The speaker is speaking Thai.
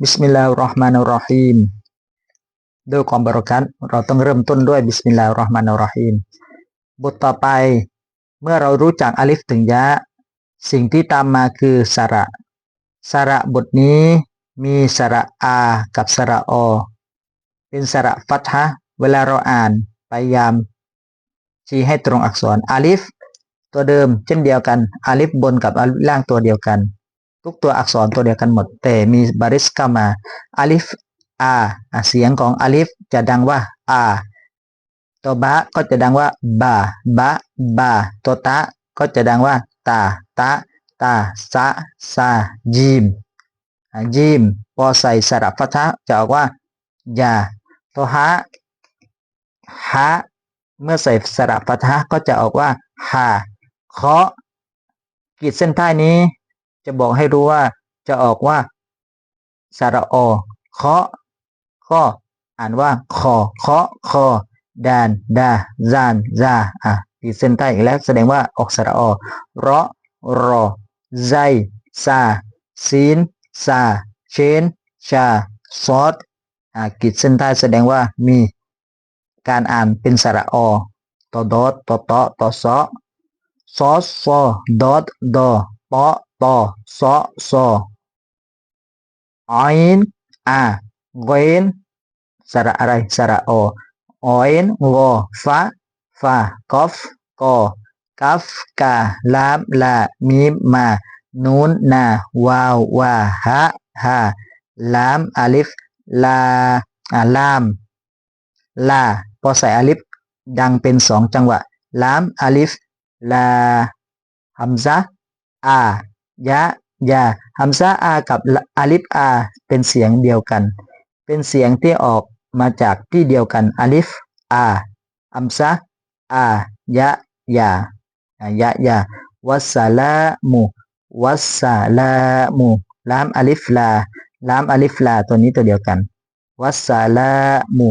บิสมิลลาฮิรเราะห์มานิรเราะฮีมด้วยความบารักัตเราต้องเริ่มต้นด้วยบิสมิลลาฮิรเราะห์มานิรเราะฮีมบทต่อไปเมื่อเรารู้จักอาลิฟถึงยะ สิ่งที่ตามมาคือสระสระบทนี้มีสระอากับสระอเป็นสระฟัตฮะเวลาเราอ่านพยายาม ชี้ให้ตรงอักษรอาลิฟตัวเดิมเช่นเดียวกันอาลิฟบนกับอาลิฟล่างตัวเดียวกัน ทุกตัวอักษรตัวเดียวกันหมด แต่มีบาริสเข้ามาอาลิฟอาเสียงของอาลิฟจะดังว่าอาตัวบะก็จะดังว่าบาบะบาตัวตะก็จะดังว่าตาตะตาสะซาจีมอะจีมพอใส่สระฟัตฮะจะออกว่ายาตัวฮะฮะเมื่อใส่สระฟัตฮะก็จะออกว่าฮาเคาะขีดเส้นใต้นี้ จะบอกให้รู้ว่าจะออกว่าสระอเคาะข้ออ่านว่าคอเคาะคอดานดาซานซาอะขีดเส้นใต้อีกแล้วแสดงว่าออกสระอเราะรอไซซาซีนซาเชนชาซอดอะขีดเส้นใต้แสดงว่ามีการอ่านเป็นสระอตอดอตอตอตอซอซอซอดอดดอปอ ปอซอซออินอาเวนสระอะไรสระโออินงอฟาฟากอฟกอกัฟกาลามลามีมมานูนนาวาววาฮะฮาลามอาลิฟลาอ่าลามลาพอใส่อาลิฟดังเป็นสองจังหวะลามอาลิฟลาฮัมซะอา ยะยาฮัมซะอากับอาลิฟอา เป็นเสียงเดียวกัน เป็นเสียงที่ออกมาจากที่เดียวกันอาลิฟอาฮัมซะอายะยาอะยะยาวัสสลามุวัสสลามุลามอาลิฟลาลามอาลิฟลาตัวนี้ตัวเดียวกัน วัสสลามุ